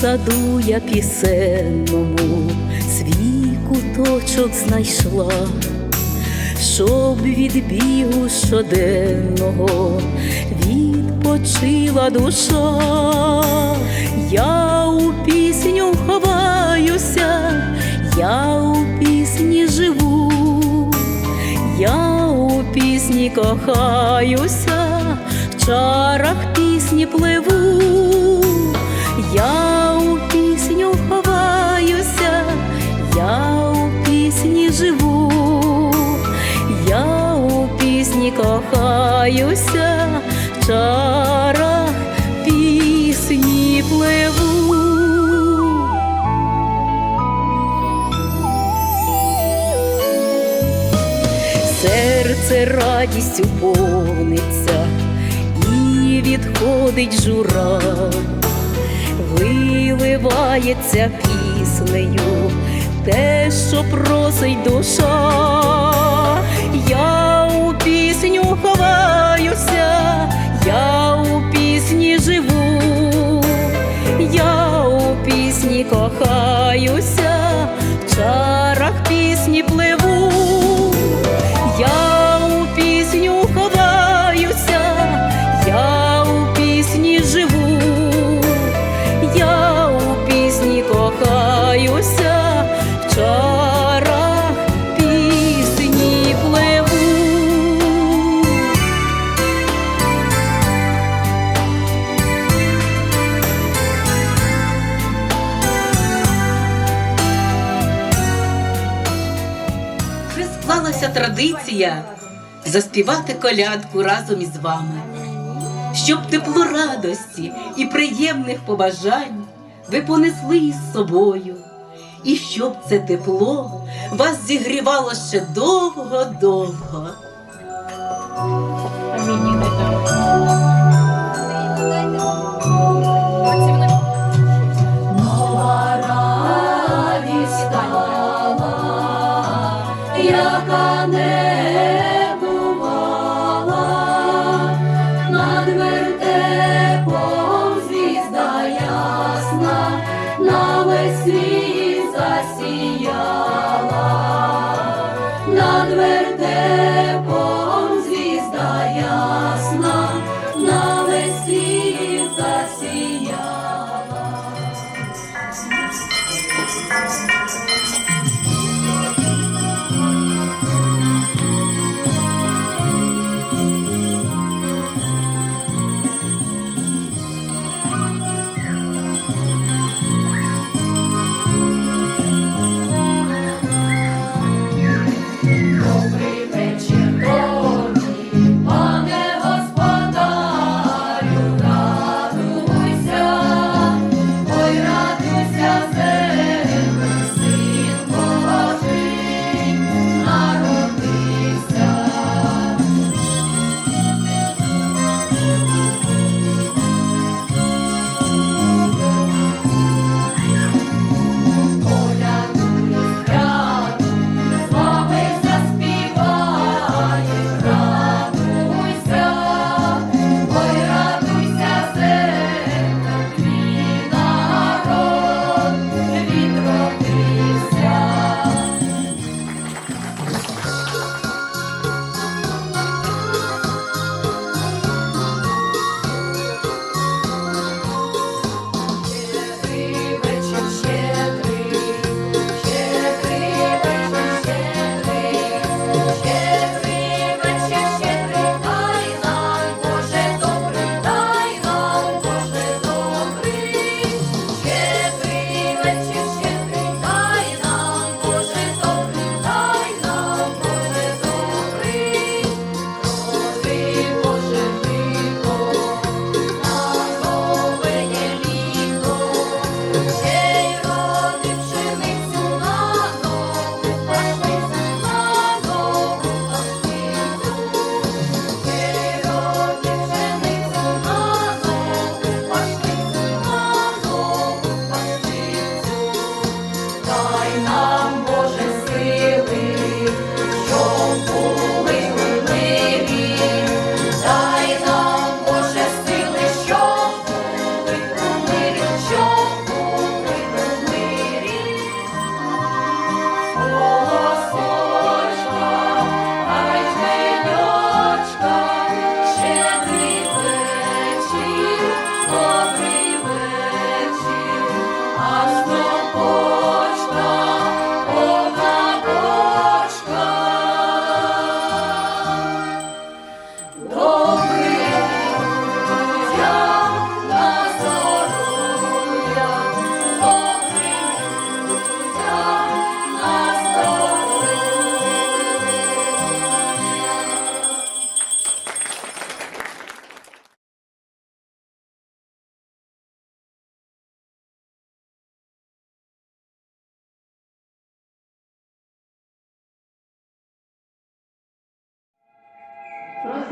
саду я пісенному свій куточок знайшла, щоб від бігу щоденного відпочила душа, я у пісню ховаюся, я у пісні живу, я у пісні кохаюся, в чарах пісні пливу, я у пісню ховаюся, я у пісні живу, я у пісні кохаюся, в чарах пісні пливу. серце радістю повниться і відходить жура, виливається піснею те, що просить душа. Я у пісню ховаюся, я у пісні живу, я у пісні кохаюся, традиція заспівати колядку разом із вами, щоб тепло радості і приємних побажань ви понесли із собою, і щоб це тепло вас зігрівало ще довго-довго. 가네.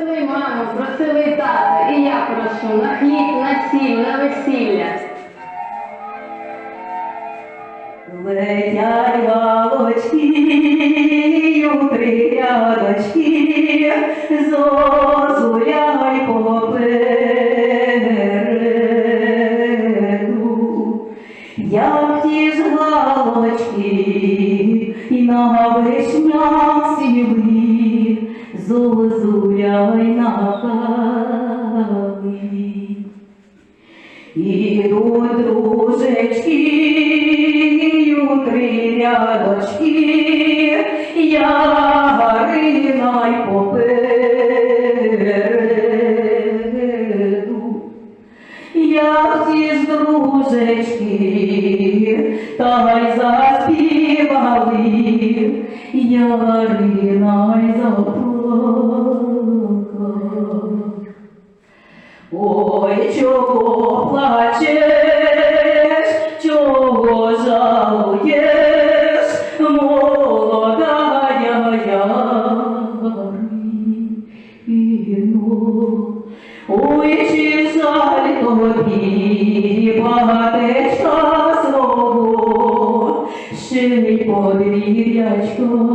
Просили маму, просили тата, і я прошу на хліб, на сіль, на весілля. Летять галочки, три рядочки, зозуляй попереду. Як ті ж галочки, і на вишнях сіві, зозуляй на каві. Ідуть дружечки, три рядочки, Ярина й попереду. Як ті ж дружечки, та й заспівали, Ярина й заплакала. Ой, чого плачеш, чого жалуєш, молода жаль тобі багатечка свого, ще й подвір'ячка.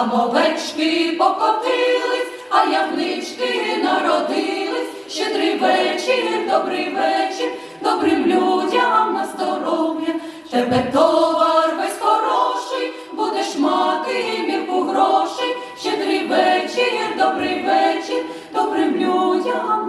Там овечки покотились, а ягнички народились. Щедрий вечір, добрий вечір, добрим людям на здоров'я. Тебе товар весь хороший, будеш мати мірку грошей. Щедрий вечір, добрий вечір, добрим людям.